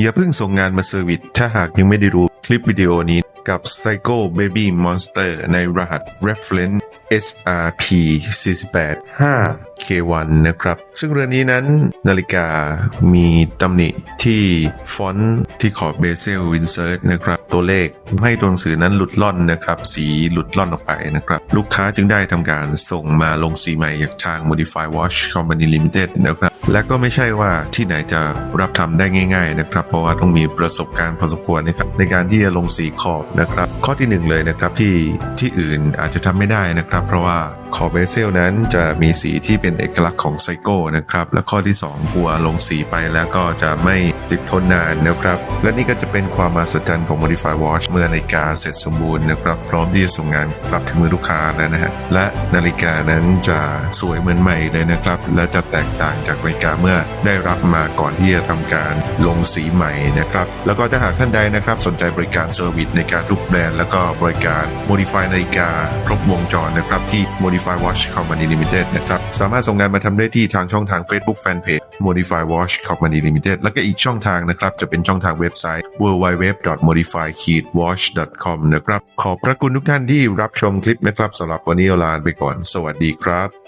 อย่าเพิ่งส่งงานมาเซอร์วิสถ้าหากยังไม่ได้รู้คลิปวิดีโอนี้กับ Psycho Baby Monster ในรหัส reference SRP 48 5 K1 นะครับ ซึ่งเรือนนี้นั้นนาฬิกามีตำหนิที่ฟอนต์ที่ขอบเบเซลวินเซิร์ตนะครับตัวเลขให้ตัวหนังสือนั้นหลุดล่อนนะครับ สีหลุดล่อนออกไปนะครับ ลูกค้าจึงได้ทำการส่งมาลงสีใหม่จากทาง Modify Watch Company Limited นะครับและก็ไม่ใช่ว่าที่ไหนจะรับทำได้ง่ายๆนะครับ เพราะว่าต้องมีประสบการณ์พอสมควรนะครับในการที่จะลงสีขอบนะครับ ข้อที่หนึ่งเลยนะครับที่ที่อื่นอาจจะทำไม่ได้นะครับ เพราะว่า ขอบเบเซลนั้นจะมีสีที่เป็นเอกลักษณ์ของไซโก้นะครับและข้อที่ 2 กลัวลงสีไปแล้วก็จะไม่ติดทนนานนะครับ และนี่ก็จะเป็นความมหัศจรรย์ของ Modify Watch เมื่อนาฬิกาเสร็จสมบูรณ์นะครับพร้อมที่จะส่งงานกลับถึงมือลูกค้าแล้วนะฮะและนาฬิกานั้นจะสวยเหมือนใหม่เลยนะครับ และจะแตกต่างจากนาฬิกาเมื่อได้รับมาก่อนที่จะทำการลงสีใหม่นะครับแล้วก็ถ้าหากท่านใดนะครับสนใจบริการเซอร์วิสในการทุกแบรนด์แล้วก็บริการ Modify นาฬิกาครบวงจรนะครับที่ Modify Watch Company Limited นะครับ สามารถส่งงานมาทำได้ที่ทางช่องทาง Facebook Fanpage Modify Watch Company Limited แล้วก็อีกช่องทางนะครับ จะเป็นช่องทางเว็บไซต์ www.modify-watch.com นะครับ ขอบพระคุณทุกท่านที่รับชมคลิปนะครับสำหรับวันนี้เราลาไปก่อน สวัสดีครับ